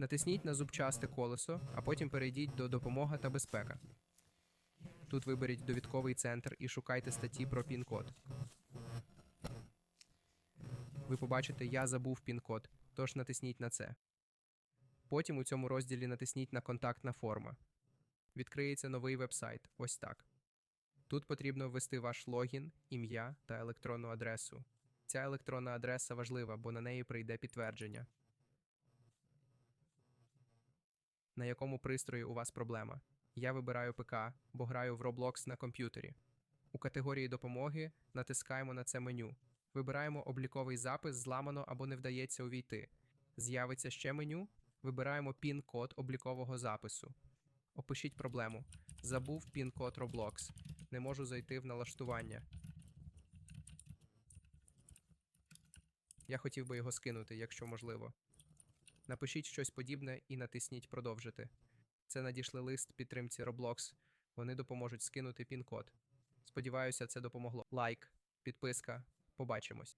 Натисніть на зубчасте колесо, а потім перейдіть до Допомога та безпека. Тут виберіть довідковий центр і шукайте статті про пін-код. Ви побачите Я забув пін-код, тож натисніть на це. Потім у цьому розділі натисніть на Контактна форма. Відкриється новий вебсайт. Ось так. Тут потрібно ввести ваш логін, ім'я та електронну адресу. Ця електронна адреса важлива, бо на неї прийде підтвердження. На якому пристрої у вас проблема? Я вибираю ПК, бо граю в Roblox на комп'ютері. У категорії допомоги натискаємо на це меню. Вибираємо обліковий запис, зламано або не вдається увійти. З'явиться ще меню. Вибираємо пін-код облікового запису. Опишіть проблему. Забув пін-код Roblox. Не можу зайти в налаштування. Я хотів би його скинути, якщо можливо. Напишіть щось подібне і натисніть Продовжити. Це надійшли лист підтримці Roblox. Вони допоможуть скинути пін-код. Сподіваюся, це допомогло. Лайк, підписка. Побачимось.